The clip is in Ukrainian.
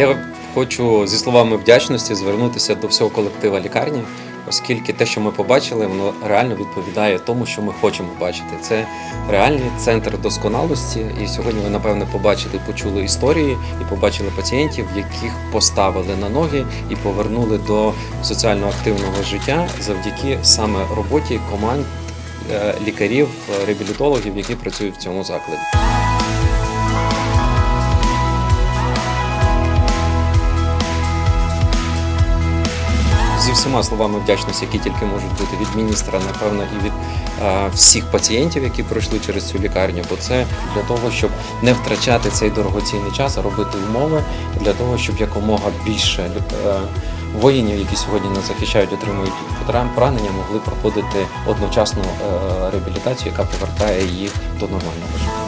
Я хочу зі словами вдячності звернутися до всього колектива лікарні, оскільки те, що ми побачили, воно реально відповідає тому, що ми хочемо бачити. Це реальний центр досконалості. І сьогодні ви, напевне, побачили, почули історії і побачили пацієнтів, яких поставили на ноги і повернули до соціально активного життя завдяки саме роботі команд е, лікарів, е, реабілітологів, які працюють в цьому закладі. Зі всіма словами вдячності, які тільки можуть бути від міністра, напевно, і від е, всіх пацієнтів, які пройшли через цю лікарню. Бо це для того, щоб не втрачати цей дорогоцінний час, а робити умови для того, щоб якомога більше е, воїнів, які сьогодні нас захищають, отримують поранення, могли проходити одночасну е, реабілітацію, яка повертає їх до нормального життя.